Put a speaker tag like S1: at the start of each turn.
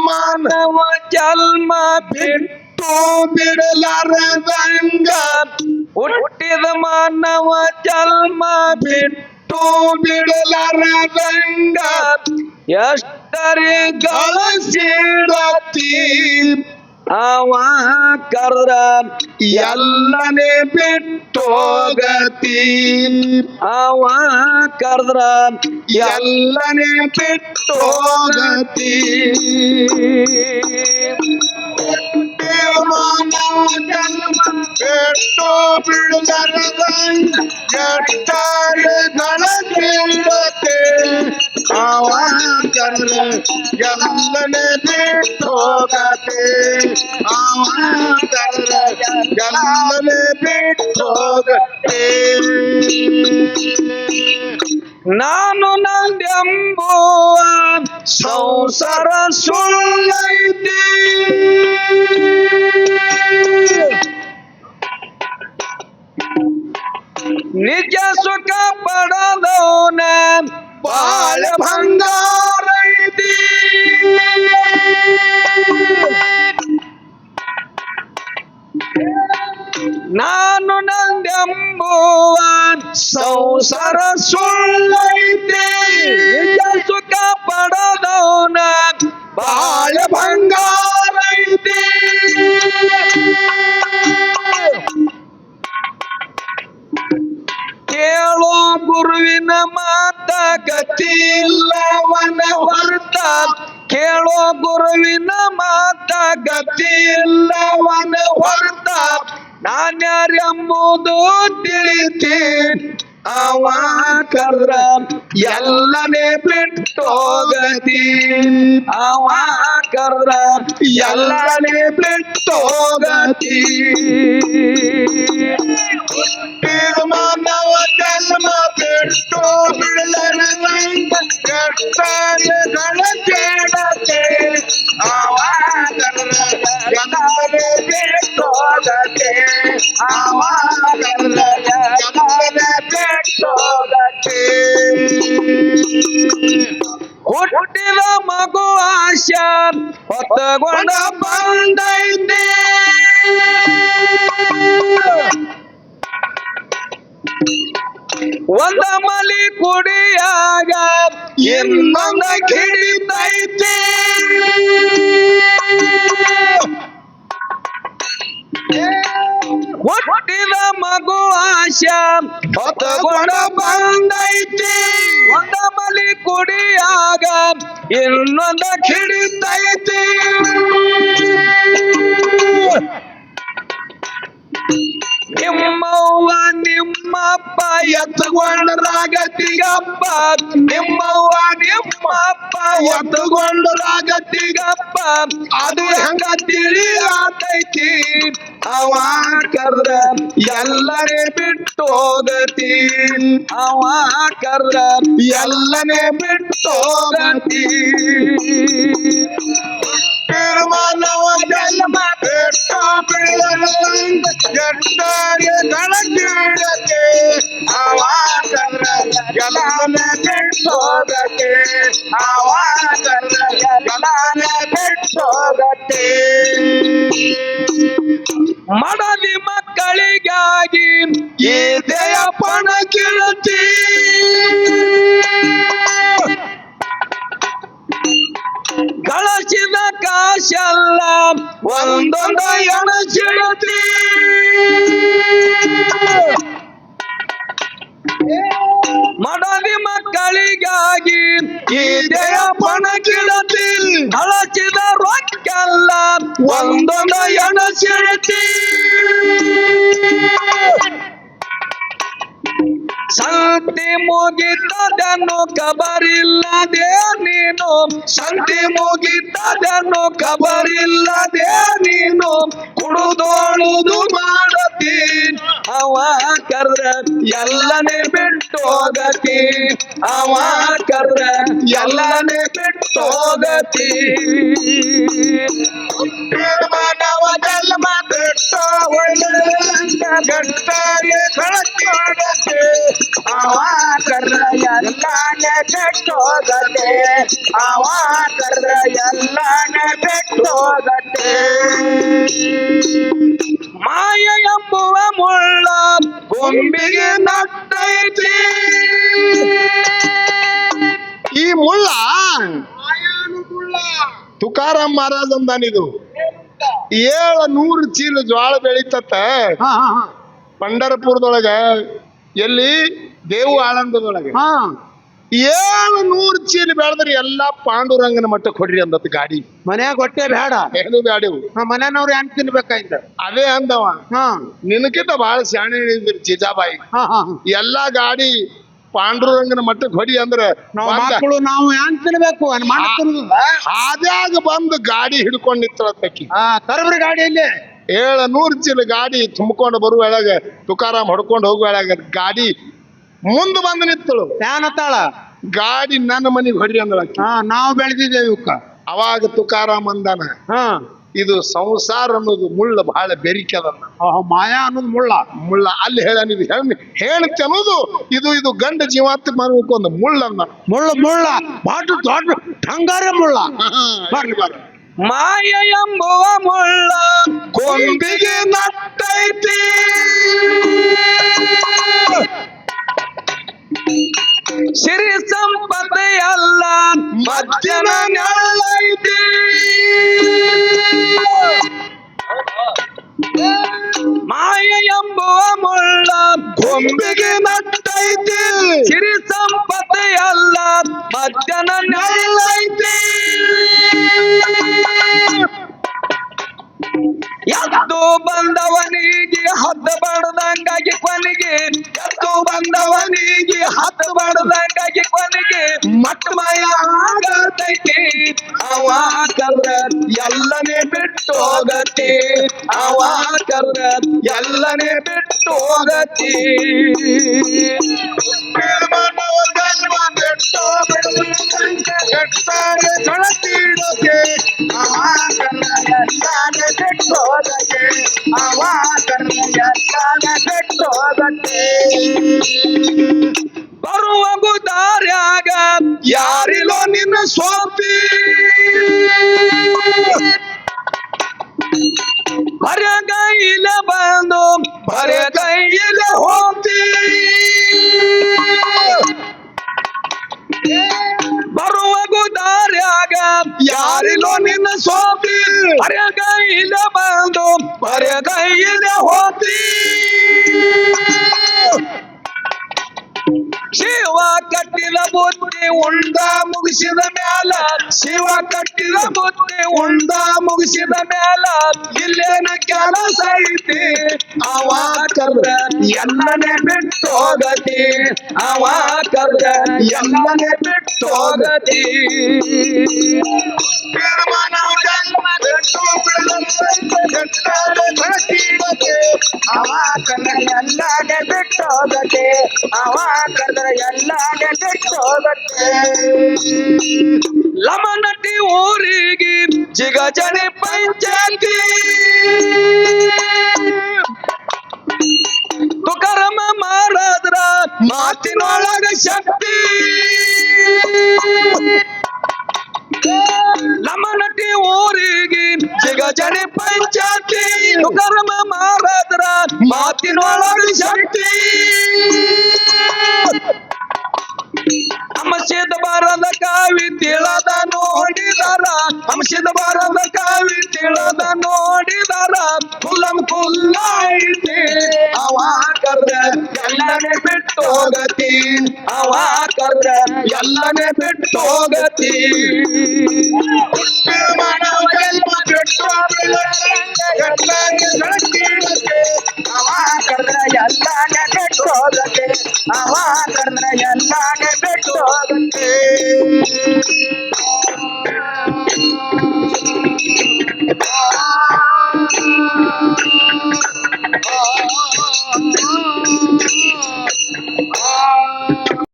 S1: ಮಾನವ ಜನ್ಮ ಬಿಟ್ಟು ಬಿಡಲಾರದಂಗ. ಹುಟ್ಟಿದ ಮಾನವ ಜನ್ಮ ಬಿಟ್ಟು ಬಿಡಲಾರದಂಗ. ಎಷ್ಟರಿ ಗಳಿಸಿಡತಿ ಅವ ಕರ್ದ ಎಲ್ಲನೇ ಬಿಟ್ಟೋಗತಿ ಅವ ಕರ್ದ್ರ ಎಲ್ಲನೇ ಬಿಟ್ಟೋಗತಿ ಮಾನವ ಜನ್ಮ ಬಿಟ್ಟು ಬಿಡಲಾರದಂಗ ಎಷ್ಟರಿ ಕರ್ದ್ರ ಎಲ್ಲನೇ ಬಿಟ್ಟೋಗತಿ ಅವ ಕರ್ದ್ರ ಎಲ್ಲನೇ ನಾನು ನಂದೆಂಬುವ ಸಂಸಾರ ಸುಳ್ಳೈತಿ. ನಿಜ ಸುಖ ಪಡದವನ ಬಾಳ ಸಂಸಾರ ಸುಳ್ಳೈತೆ ಸುಖ ಪಡದವನ ಬಾಳ ಬಂಗಾರೈತೆ. ಕೇಳೋ ಗುರುವಿನ ಮಾತ ಗತಿ ಇಲ್ಲವನ ಹೊರತ ಕೇಳೋ ಗುರುವಿನ ಮಾತ ಗತಿ ಇಲ್ಲವನ ಹೊರತ ನಾನ್ಯಾರೆಂಬುದು ತಿಳಿತಿ. ಅವ ಕರ್ರ ಎಲ್ಲನೇ ಬಿಟ್ಟೋಗತಿ ಅವ ಕರ್ರ ಎಲ್ಲನೇ ಬಿಟ್ಟೋಗತಿ ಇನ್ನೊಂದ ಕಿಡಿತೈತಿ ಹುಟ್ಟಿದ ಮಗು ಆಶ. ಹೊತ್ತಗೊಂಡ ಬಂದೈತಿ. ಒಂದ ಮಲಿ ಕುಡಿಯಾಗ ಇನ್ನೊಂದ ಕಿಡಿತೈತಿ ನಿಮ್ಮವ್ವ ನಿಮ್ಮಪ್ಪ ಎತ್ತುಕೊಂಡರಾಗತಿಗಪ್ಪ ನಿಮ್ಮವ್ವ ನಿಮ್ಮಪ್ಪ ಎತ್ತುಕೊಂಡರಾಗತಿಗಪ್ಪ ಅದು ಹೆಂಗ ತಿಳಿಯಾತೈತಿ? ಅವ ಕರ್ರ ಎಲ್ಲರೇ ಬಿಟ್ಟೋಗತಿ. ಅವ ಕರ್ರ ಎಲ್ಲನೇ ಬಿಟ್ಟೋಗತಿ. ಮಾನವ ಜನ್ಮ ಬಿಟ್ಟು ಗಳಗಿಡತೆ ಅವ ಎಲ್ಲನ ಅವ ಮಡದಿ ಮಕ್ಕಳಿಗಾಗಿ ಈ ದೇಯ ಪಣ ಕಿಳತಿ ಒಂದೊಂದು ಸೆಳೆತಿ. ಸಂತಿ ಮುಗಿತದನ್ನು ಕಬರಿಲ್ಲದೆ ನೀನು. ಸಂತಿ ಮುಗಿತದನ್ನು ಕಬರಿಲ್ಲದೆ ನೀನು. ಕುಡುದೋಳುದು ಮಾಡತಿ. ಅವ ಕರ್ರ ಎಲ್ಲನೇ ಬಿಟ್ಟೋಗತಿ ಅವ ಕರ್ರ ಎಲ್ಲನೇ ಬಿಟ್ಟೋಗತಿ ಗಟ್ಟರೆ ಕಳಚೋಗತೆ ಅವ ಕರ್ರ ಎಲ್ಲಾನೆ ಬಿಟ್ಟೋಗತೆ ಅವ ಕರ್ರ ಎಲ್ಲಾನೆ ಹೋಗತ್ತೆ ಮಾಯ ಎಂಬುವ ಮುಳ್ಳ ಗೊಂಬಿಗೆ ನಟ್ಟೈತಿ
S2: ಈ ಮುಳ್ಳ ತುಕಾರಾಮ್ ಮಹಾರಾಜ್ ಅಂದಾನಿದು ಏಳ ನೂರು ಚೀಲ ಜ್ವಾಳ ಬೆಳಿತತ್ತ.
S3: ಹಾ ಹಾ ಹಾ.
S2: ಪಂಡರಪುರದೊಳಗ ಎಲ್ಲಿ? ದೇವು ಆಳಂದದೊಳಗೆ
S3: ಹಾ.
S2: ಏಳು ನೂರು ಚೀಲ ಬೆಳೆದ್ರೆ ಎಲ್ಲ ಪಾಂಡುರಂಗನ ಮಟ್ಟಕ್ಕೆ ಕೊಡ್ರಿ ಅಂದತ್ ಗಾಡಿ.
S3: ಮನ್ಯಾಗ ಹೊಟ್ಟೆ ಬೇಡ
S2: ಏನು ಬ್ಯಾಡಿವು
S3: ಹಾ ಮನೆಯವ್ರು ಏನ್ ತಿನ್ಬೇಕಾಯ್ತ.
S2: ಅದೇ ಅಂದವ.
S3: ಹಾ.
S2: ನಿನಕಿಂತ ಬಹಳ ಶಾಣೆ
S3: ಚಿಜಾಬಾಯಿ.
S2: ಎಲ್ಲಾ ಗಾಡಿ ಪಾಂಡುರಂಗನ ಮಟ್ಟಕ್ಕೆ ಹೊಡಿ ಅಂದ್ರೆ
S3: ನಾವು ಮಕ್ಕಳು ನಾವು ಏನ್ ತಿನ್ಬೇಕು? ಮಾಡಿ?
S2: ಹಾದ್ಯಾಗ ಬಂದು ಗಾಡಿ ಹಿಡ್ಕೊಂಡ್ ನಿಂತಳತ್ತಕ್ಕಿ
S3: ಹಾ ತರಬ್ರಿ ಗಾಡಿಯಲ್ಲಿ?
S2: ಏಳ ನೂರು ಚೀಲ ಗಾಡಿ ತುಂಬಿಕೊಂಡು ಬರುವಳಗ ತುಕಾರಾಮ್ ಹೊಡ್ಕೊಂಡು ಹೋಗುವಳಗ ಗಾಡಿ ಮುಂದೆ ಬಂದು ನಿಂತಳು.
S3: ಹತ್ತಾಳ?
S2: ಗಾಡಿ ನನ್ನ ಮನೆಗೆ ಹೊಡಿ ಅಂದಳ
S3: ಹಾ ನಾವು ಬೆಳೆದಿದ್ದೇವೆ ಇವಕ್ಕ.
S2: ಅವಾಗ ತುಕಾರಾಮ್ ಅಂದಾನ.
S3: ಹಾ.
S2: ಇದು ಸಂಸಾರ ಅನ್ನೋದು ಮುಳ್ಳ ಬಹಳ ಬೆರಿಕೆದನ್ನ
S3: ಅದನ್ನ. ಮಾಯಾ ಅನ್ನೋದು ಮುಳ್ಳ.
S2: ಮುಳ್ಳ. ಅಲ್ಲಿ ಹೇಳ ಇದು ಹೆಣ್ಣು ಹೇಳ್ತಿ ಅನ್ನೋದು ಇದು ಇದು ಗಂಡ ಜೀವಾತ್ ಮಾಡ್ಬೇಕು ಒಂದು ಮುಳ್ಳನ್ನ
S3: ಮುಳ್ಳ ಮುಳ್ಳ. ಬಾಟು ದೊಡ್ಡ ಠಂಗಾರ ಮುಳ್ಳ.
S2: ಬರ್ಲಿ ಬರ್ಲಿ
S1: ಮಾಯ ಎಂಬುವ ಮುಳ್ಳ. ಕೊಂಬಿಗೆ ನಟ್ಟೈತಿ. ಮಟ್ಮಯ ಆಗತೈತಿ ಅವ ಎಲ್ಲನೇ ಬಿಟ್ಟು ಹೋಗತಿ ಅವ ಎಲ್ಲನೇ ಬಿಟ್ಟು ಹೋಗತಿ. ಕಳತಿಡೋಕೆ ಬರ ಕೈಲ ಬಂದು ಬರ ಕೈಲ ಹೋಗ್ತಿ. ಬರುವಾಗ ದಾರ್ಯಾಗ ಯಾರಿಲೋ ನಿನ್ನ ಸೋತಿ. ಬರ ಕೈಲ ಬಂದು ಬರ ಕೈಲ ಹೋಗ್ತಿ. ಶಿವ ಕಟ್ಟಿದ ಬುದ್ಧಿ ಉಂಡ ಮುಗಿಸಿದ ಮ್ಯಾಲ ಶಿವ ಕಟ್ಟಿದ ಮೊತ್ತೆ ಉಂಡ ಮುಗಿಸಿದ ಮ್ಯಾಲ ಇಲ್ಲೇನ ಕೆಲಸ ಐತಿ? ಅವ ಕರ್ದ ಎಲ್ಲನೆ ಬಿಟ್ಟು ಹೋಗತಿ. ಅವ ಕರ್ದ ಎಲ್ಲನೆ ಬಿಟ್ಟು ಹೋಗತಿ. ಅವ ಕರ್ದ ಎಲ್ಲ ಬಿಟ್ಟು ಕರ್ದ ಎಲ್ಲನೆ ಬಿಟ್ಟು ಹೋಗತ್ತೆ ಜಿಗಜನೆ ಪಂಚಾಯತಿ ತುಕರಮ ಮಾರಾದ್ರ ಮಾತಿನೊಳಗ ಶಕ್ತಿ ಲಮನಟಿ ಊರಿಗೆ ಜಿಗಜನೆ ಪಂಚಾಯತಿ ತುಕರಮ ಮಾರಾದ್ರ ಮಾತಿನೊಳಗ ಶಕ್ತಿ ಎಲ್ಲನೇ ಬಿಟ್ಟು ಹೋಗತಿ ಅವ ಕರ್ದ ಎಲ್ಲನೇ ಬಿಟ್ಟು ಹೋಗತಿ ಮಾನವ ಜನ್ಮ ಬಿಟ್ಟು ಅವ ಕರ್ದ ಎಲ್ಲನೇ ಬಿಟ್ಟು ಹೋಗತೆ ಅವ ಕರ್ದ ಎಲ್ಲನೇ ಬಿಟ್ಟು ಹೋಗತೆ